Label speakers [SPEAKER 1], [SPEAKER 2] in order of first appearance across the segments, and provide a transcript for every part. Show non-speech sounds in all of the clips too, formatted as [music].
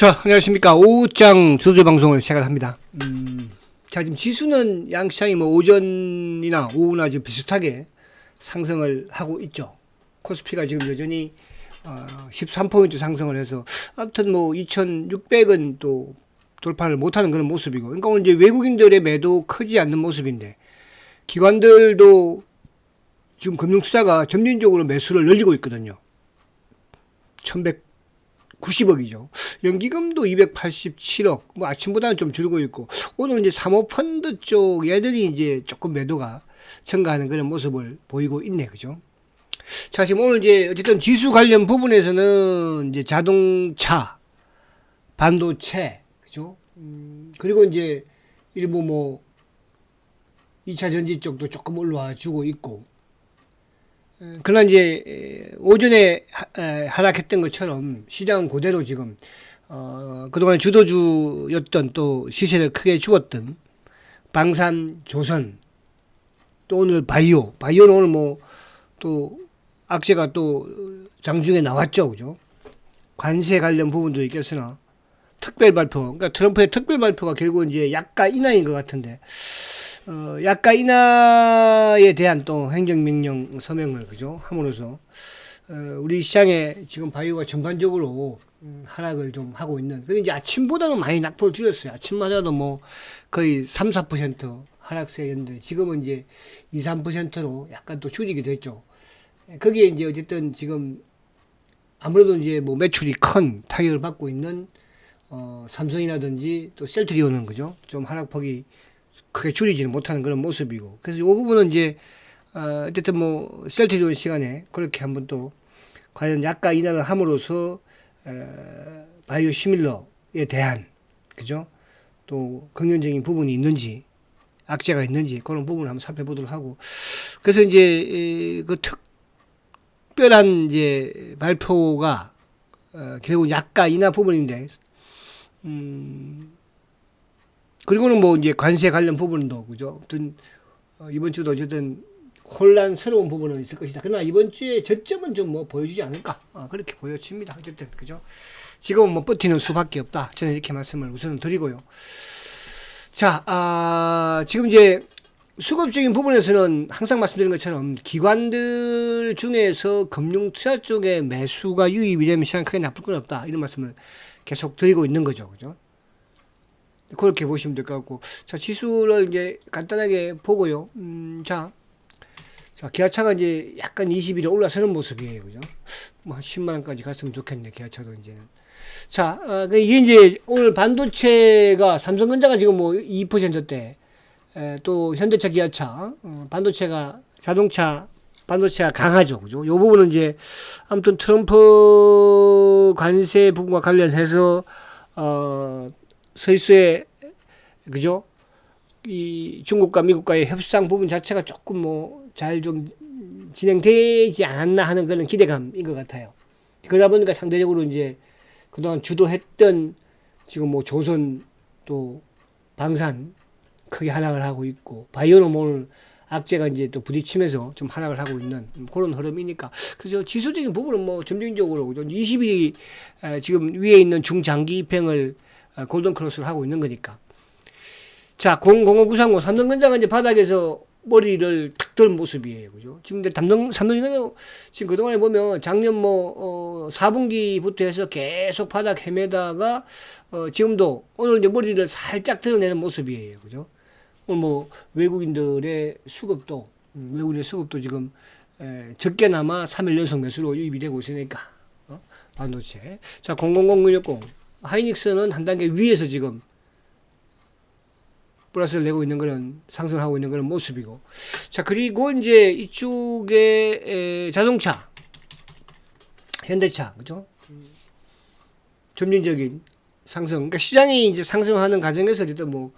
[SPEAKER 1] 자, 안녕하십니까. 오후장 주조 방송을 시작을 합니다. 음, 자, 지금 지수는 양시장이 뭐 오전이나 오후나 지금 비슷하게 상승을 하고 있죠. 코스피가 지금 여전히 어, 13포인트 상승을 해서 아무튼 뭐 2,600은 또 돌파를 못하는 그런 모습이고 그러니까 오늘 이제 외국인들의 매도 크지 않는 모습인데 기관들도 지금 금융투자가 점진적으로 매수를 늘리고 있거든요. 1190억이죠. 연기금도 287억. 뭐 아침보다는 좀 줄고 있고 오늘 이제 사모펀드 쪽 얘들이 이제 조금 매도가 증가하는 그런 모습을 보이고 있네. 그죠? 자, 지금 오늘 이제 어쨌든 지수 관련 부분에서는 이제 자동차, 반도체, 그죠? 음, 그리고 이제 일부 뭐 2차 전지 쪽도 조금 올라와 주고 있고 에, 그러나 이제 에, 오전에 하락했던 것처럼 시장은 그대로 지금 어, 그동안 주도주였던 또 시세를 크게 주었던 방산 조선 또 오늘 바이오. 바이오는 오늘 뭐 또 악재가 또 장중에 나왔죠. 그죠? 관세 관련 부분도 있겠으나 특별 발표. 그러니까 트럼프의 특별 발표가 결국 이제 약가 인하인 것 같은데 어, 약가 인하에 대한 또 행정명령 서명을 그죠 함으로써 어, 우리 시장에 지금 바이오가 전반적으로 음, 하락을 좀 하고 있는. 근데 이제 아침보다는 많이 낙폭을 줄였어요. 아침마다도 뭐 거의 3, 4% 하락세였는데 지금은 이제 2, 3%로 약간 또 줄이게 됐죠. 예, 거기에 이제 어쨌든 지금 아무래도 이제 뭐 매출이 큰 타격을 받고 있는 어, 삼성이라든지 또 셀트리온은 그죠? 좀 하락폭이 크게 줄이지는 못하는 그런 모습이고. 그래서 이 부분은 이제 어, 어쨌든 뭐 셀트리온 시간에 그렇게 한번 또 과연 약가 인하를 함으로써 에, 바이오 시밀러에 대한 그죠? 또 긍정적인 부분이 있는지 악재가 있는지 그런 부분을 한번 살펴보도록 하고 그래서 이제 이, 그 특별한 이제 발표가 어, 결국 약가 인하 부분인데 음 그리고는 뭐 이제 관세 관련 부분도 그죠? 아무튼 어, 이번 주도 어쨌든 혼란스러운 부분은 있을 것이다. 그러나 이번 주에 저점은 좀 뭐 보여주지 않을까? 어, 그렇게 보여집니다. 어쨌든 그죠? 지금은 뭐 버티는 수밖에 없다. 저는 이렇게 말씀을 우선 드리고요. 자, 아, 지금 이제 수급적인 부분에서는 항상 말씀드린 것처럼 기관들 중에서 금융투자 쪽에 매수가 유입이 되면 시장 크게 나쁠 건 없다. 이런 말씀을 계속 드리고 있는 거죠. 그죠? 그렇게 보시면 될 것 같고. 자, 지수를 이제 간단하게 보고요. 음, 자, 자, 기아차가 이제 약간 20일에 올라서는 모습이에요. 그죠? 뭐, 한 10만원까지 갔으면 좋겠네. 기아차도 이제는. 자, 어, 그 이게 이제 오늘 반도체가 삼성전자가 지금 뭐 2%대, 에, 또 현대차, 기아차, 어, 반도체가 자동차, 반도체가 강하죠. 그죠? 요 부분은 이제 아무튼 트럼프 관세 부분과 관련해서, 어, 스위스의, 그죠? 이 중국과 미국과의 협상 부분 자체가 조금 뭐 잘 좀 진행되지 않았나 하는 그런 기대감인 것 같아요. 그러다 보니까 상대적으로 이제 그동안 주도했던 지금 뭐 조선 또 방산 크게 하락을 하고 있고 바이오는 오늘 악재가 이제 또 부딪히면서 좀 하락을 하고 있는 그런 흐름이니까 그래서 지수적인 부분은 뭐 점진적으로 그죠 20일이 지금 위에 있는 중장기 입행을 어, 골든 크로스를 하고 있는 거니까 자 00593고 삼성전자가 이제 바닥에서 머리를 탁든 모습이에요. 그죠? 지금 근데 삼성, 삼성전자는 지금 그동안에 보면 작년 뭐, 어, 4분기부터 해서 계속 바닥 헤매다가, 어, 지금도 오늘 이제 머리를 살짝 드러내는 모습이에요. 그죠? 오늘 뭐, 외국인들의 수급도, 음, 외국인의 수급도 지금, 에, 적게나마 3일 연속 매수로 유입이 되고 있으니까, 어? 반도체. 자, 000960. 하이닉스는 한 단계 위에서 지금 플러스를 내고 있는 그런 상승하고 있는 그런 모습이고. 자 그리고 이제 이쪽에 에, 자동차. 현대차. 그죠? 점진적인 상승. 그러니까 시장이 이제 상승하는 과정에서 어쨌든 뭐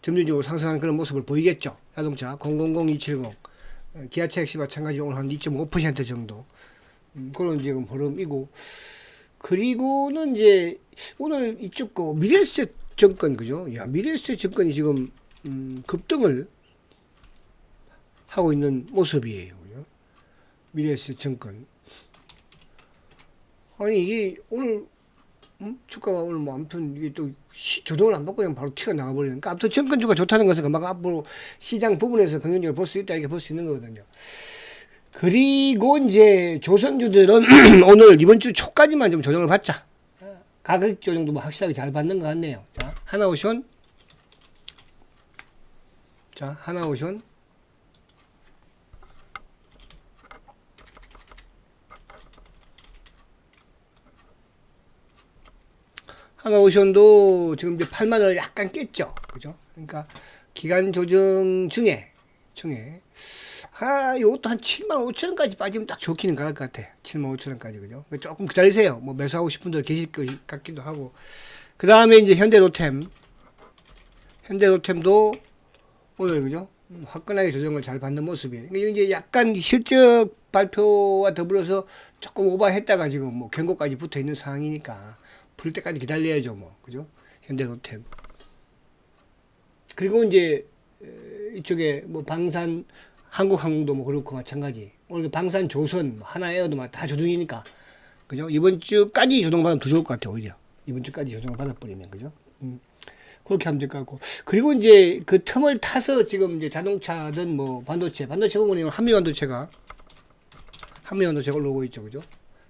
[SPEAKER 1] 점진적으로 상승하는 그런 모습을 보이겠죠. 자동차. 000270 어, 기아차 역시 마찬가지로 오늘 한 2.5% 정도. 음, 그런 지금 흐름이고 그리고는 이제 오늘 이쪽 거 미래에셋 정권 그죠? 야 미래에셋 정권이 지금 음, 급등을 하고 있는 모습이에요. 미래에셋 정권. 아니 이게 오늘 음? 주가가 오늘 뭐 아무튼 이게 또 시, 조정을 안 받고 그냥 바로 튀어 나가 버리니까 아무튼 정권 주가 좋다는 것은 그만 앞으로 시장 부분에서 긍정적으로 볼 수 있다 이렇게 볼 수 있는 거거든요. 그리고 이제 조선주들은 [clears throat] 오늘 이번 주 초까지만 좀 조정을 받자. 가격 조정도 뭐 확실하게 잘 받는 것 같네요. 자, 하나오션. 자, 하나오션. 하나오션도 지금 이제 8만 원을 약간 깼죠. 그죠? 그러니까 기간 조정 중에 중에 아, 이것도 한 7만 5천 원까지 빠지면 딱 좋기는 갈 것 같아. 7만 5천 원까지 그죠? 조금 기다리세요. 뭐 매수하고 싶은 분들 계실 것 같기도 하고. 그 다음에 이제 현대로템. 현대로템도 오늘 그죠? 음, 화끈하게 조정을 잘 받는 모습이에요. 그러니까 이제 약간 실적 발표와 더불어서 조금 오버했다가 지금 뭐 경고까지 붙어 있는 상황이니까 풀 때까지 기다려야죠, 뭐 그죠? 현대로템. 그리고 이제 에, 이쪽에 뭐 방산 한국항공도 뭐 그렇고 마찬가지. 오늘 그 방산 조선 뭐 하나에어도 막다 조정이니까 그죠? 이번 주까지 조정받으면 더 좋을 것 같아요, 오히려. 이번 주까지 조정을 받아버리면 그죠? 음. 그렇게 하면 될 것 같고. 그리고 이제 그 틈을 타서 지금 이제 자동차든 뭐 반도체, 반도체 보면 한미 반도체가 한미 반도체가 올라오고 있죠, 그죠?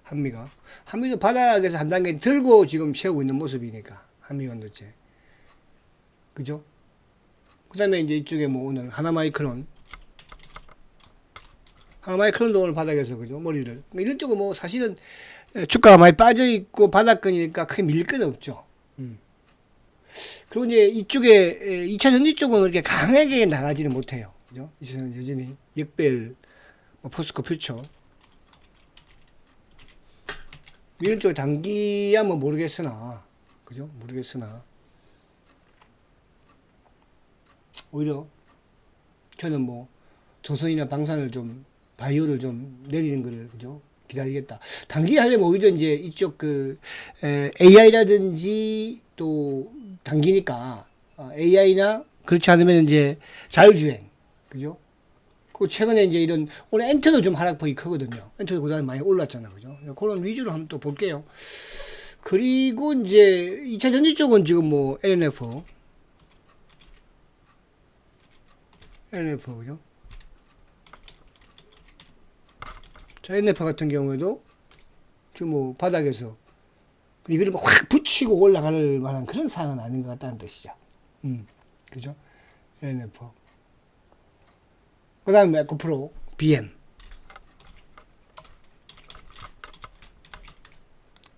[SPEAKER 1] 한미가. 한미도 바닥에서 한 단계 들고 지금 세우고 있는 모습이니까. 한미 반도체. 그죠? 그 다음에 이제 이쪽에 뭐 오늘 하나마이크론. 하나마이크론도 오늘 바닥에서, 그죠? 머리를. 이런 쪽은 뭐 사실은 주가가 많이 빠져 있고 바닥권이니까 크게 밀릴 건 없죠. 음. 그리고 이제 이쪽에 2차 전지 쪽은 그렇게 강하게 나가지는 못해요. 그죠? 이차는 여전히 역벨, 뭐 포스코 퓨처. 이런 쪽 단기야 뭐 모르겠으나, 그죠? 모르겠으나. 오히려 저는 뭐 조선이나 방산을 좀 바이오를 좀 내리는 거를 그죠? 기다리겠다. 단기 하려면 오히려 이제 이쪽 그 에, AI라든지 또 단기니까 어, AI나 그렇지 않으면 이제 자율주행 그죠? 그 최근에 이제 이런 오늘 엔터도 좀 하락폭이 크거든요. 엔터도 그다음에 많이 올랐잖아, 그죠? 그런 위주로 한번 또 볼게요. 그리고 이제 2차 전지 쪽은 지금 뭐 LNF, LNF 그죠? 자, NF 같은 경우에도 지금 뭐 바닥에서 이거를 뭐확 붙이고 올라갈 만한 그런 상황은 아닌 것 같다는 뜻이죠. 음, 그죠? NF. 그 다음에 에코프로, BM.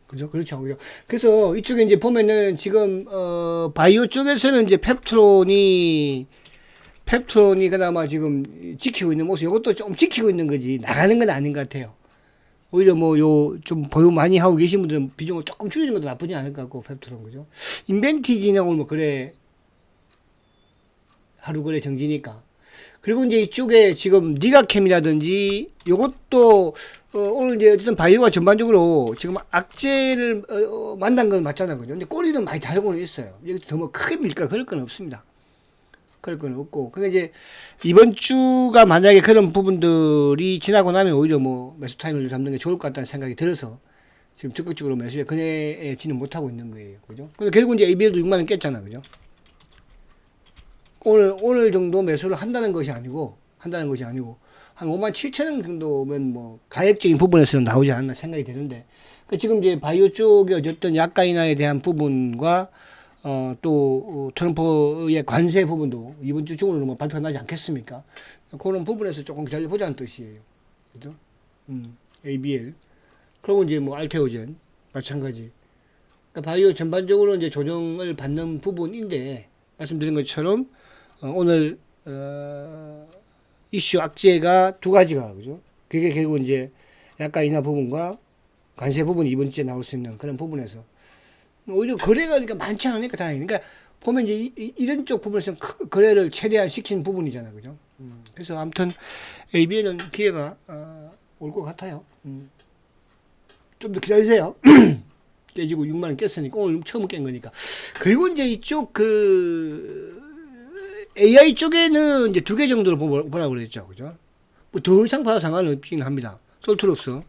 [SPEAKER 1] 그죠? 그렇죠. 그래서 이쪽에 이제 보면은 지금, 어, 바이오 쪽에서는 이제 펩트론이, 펩트론이 그나마 지금 지키고 있는 모습, 이것도 좀 지키고 있는 거지. 나가는 건 아닌 것 같아요. 오히려 뭐 요 좀 보유 많이 하고 계신 분들은 비중을 조금 줄이는 것도 나쁘지 않을 것 같고 펩트론 그죠? 인벤티지는 오늘 뭐 그래 하루 그래 정지니까 그리고 이제 이쪽에 지금 니가캠이라든지 요것도 어, 오늘 이제 어쨌든 바이오가 전반적으로 지금 악재를 어, 어, 만난 건 맞잖아요 그죠? 근데 꼬리는 많이 달고는 있어요 여기 더뭐 크게 밀까 그럴 건 없습니다. 그럴 건 없고. 근데 이제 이번 주가 만약에 그런 부분들이 지나고 나면 오히려 뭐 매수 타임을 잡는 게 좋을 것 같다는 생각이 들어서 지금 적극적으로 매수에 그네지는 못하고 있는 거예요. 그죠? 근데 결국 이제 ABL도 6만원 깼잖아. 그죠? 오늘, 오늘 정도 매수를 한다는 것이 아니고, 한다는 것이 아니고, 한 5만 7천 원 정도면 뭐 가액적인 부분에서는 나오지 않나 생각이 되는데, 그 지금 이제 바이오 쪽에 어쨌든 인하에 대한 부분과 어, 또, 어, 트럼프의 관세 부분도 이번 주 중으로 뭐 발표가 나지 않겠습니까? 그런 부분에서 조금 기다려보자는 뜻이에요. 그죠? 음, ABL. 그리고 이제 뭐 알테오젠. 마찬가지. 그러니까 바이오 전반적으로 이제 조정을 받는 부분인데, 말씀드린 것처럼, 어, 오늘, 어, 이슈 악재가 두 가지가, 그죠? 그게 결국 이제 약간 인하 부분과 관세 부분이 이번 주에 나올 수 있는 그런 부분에서 오히려 거래가 그러니까 많지 않으니까 다행히. 그러니까 보면 이제 이, 이, 런 쪽 부분에서 크- 거래를 최대한 시키는 부분이잖아, 그죠? 음. 그래서 아무튼 AB에는 기회가 어, 올것 같아요. 음. 좀더 기다리세요. [clears throat] 깨지고 6만 원 깼으니까 오늘 처음 깬 거니까. 그리고 이제 이쪽 그 AI 쪽에는 이제 두 개 정도로 보- 보라고 그랬죠, 그죠? 뭐 더 이상 봐도 상관은 없긴 합니다. 솔트록스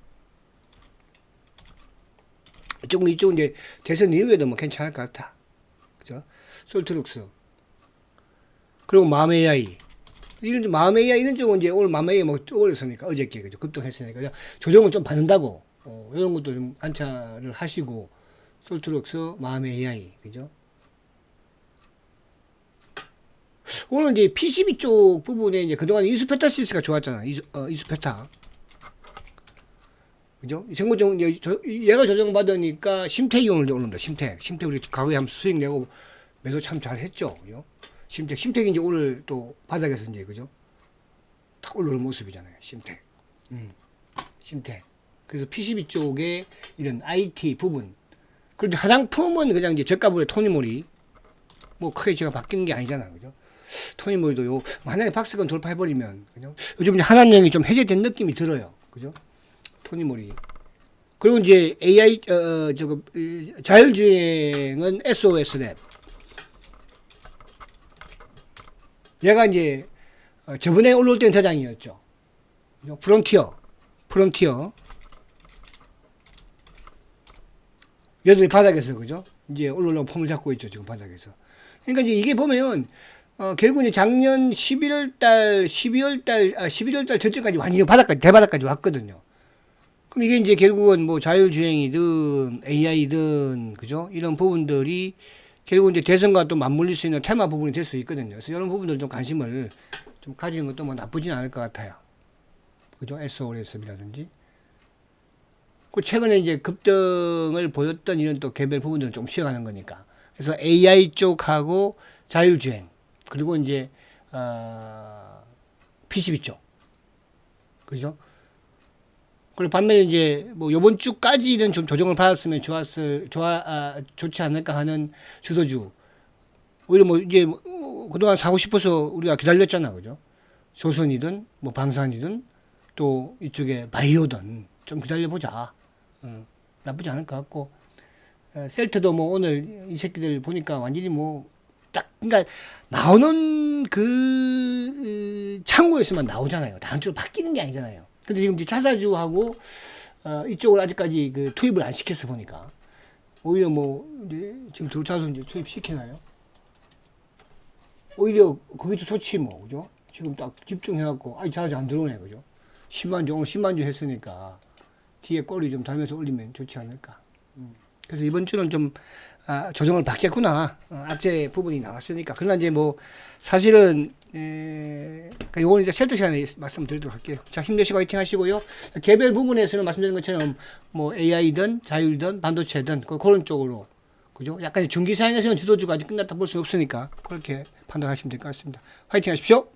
[SPEAKER 1] 이쪽 이쪽 이제 대선 이후에도 뭐 괜찮을 것 같아. 그죠? 솔트룩스. 그리고 마음 AI. 이런 마음 AI 이런 쪽은 이제 오늘 마음 AI 뭐 올렸으니까 어저께 그죠? 급등했으니까 조정을 좀 받는다고. 어, 이런 것도 좀 관찰을 하시고 솔트룩스 마음 AI 그죠? 오늘 이제 PCB 쪽 부분에 이제 그동안 이수페타 시스가 좋았잖아. 이수, 어, 이수페타. 그죠? 저- 얘가 조정받으니까 오늘 오른다. 심택. 심택 우리 과거에 한번 수익 내고 매도 참 잘했죠. 그죠? 심택. 심택이 이제 오늘 또 바닥에서 이제, 그죠? 탁 올라오는 모습이잖아요. 심택. 음. 심택. 그래서 PCB 쪽에 이런 IT 부분. 그런데 화장품은 그냥 이제 저가불의 토니모리. 뭐 크게 제가 바뀌는 게 아니잖아요. 그죠? 토니모리도 요, 만약에 박스권 돌파해버리면, 그죠? 요즘 하나님이 좀 해제된 느낌이 들어요. 그죠? 토니모리. 그리고 이제 AI, 어, 어, 저거, 이, 자율주행은 SOS 랩. 얘가 이제, 어, 저번에 올라올 때는 대장이었죠. 프론티어. 프론티어. 얘도 바닥에서, 그죠? 이제 올라오려고 폼을 잡고 있죠, 지금 바닥에서. 그러니까 이제 이게 보면, 어, 결국 이제 작년 11월 달, 12월 달, 아, 11월 달 저쯤까지 완전히 바닥까지, 대바닥까지 왔거든요. 그럼 이게 이제 결국은 뭐 자율주행이든 AI든, 그죠? 이런 부분들이 결국 이제 대선과 또 맞물릴 수 있는 테마 부분이 될 수 있거든요. 그래서 이런 부분들 좀 관심을 좀 가지는 것도 뭐 나쁘진 않을 것 같아요. 그죠? SOS라든지. 그 최근에 이제 급등을 보였던 이런 또 개별 부분들을 좀 쉬어가는 거니까. 그래서 AI 쪽하고 자율주행 그리고 이제 어, PCB 쪽 그죠? 그리고 반면에 이제 뭐 요번 주까지는 좀 조정을 받았으면 좋았을 좋아 아, 좋지 않을까 하는 주도주 오히려 뭐 이제 뭐, 어, 그동안 사고 싶어서 우리가 기다렸잖아 그죠? 조선이든 뭐 방산이든 또 이쪽에 바이오든 좀 기다려보자. 어, 나쁘지 않을 것 같고 어, 셀트도 뭐 오늘 이 새끼들 보니까 완전히 뭐 딱 그러니까 나오는 그 어, 창고에서만 나오잖아요. 다음 주로 바뀌는 게 아니잖아요. 근데 지금 이제 차사주하고 어, 이쪽을 아직까지 그 투입을 안 시켰어 보니까 오히려 뭐 이제 지금 들어차서 이제 투입 시키나요? 오히려 거기도 좋지 뭐 그죠? 지금 딱 집중해갖고 아니 차사주 안 들어오네 그죠? 10만 주 오늘 10만 주 했으니까 뒤에 꼬리 좀 달면서 올리면 좋지 않을까. 음. 그래서 이번 주는 좀 아, 조정을 받겠구나. 어, 악재 부분이 나왔으니까. 그러나 이제 뭐 사실은 에, 그러니까 이건 이제 셀터 시간에 말씀드리도록 할게요. 자 힘내시고 화이팅 하시고요. 개별 부분에서는 말씀드린 것처럼 뭐 AI든 자율든 반도체든 그- 그런 쪽으로 그죠? 약간 중기사항에서는 주도주가 아직 끝났다 볼 수 없으니까 그렇게 판단하시면 될 것 같습니다. 화이팅 하십시오.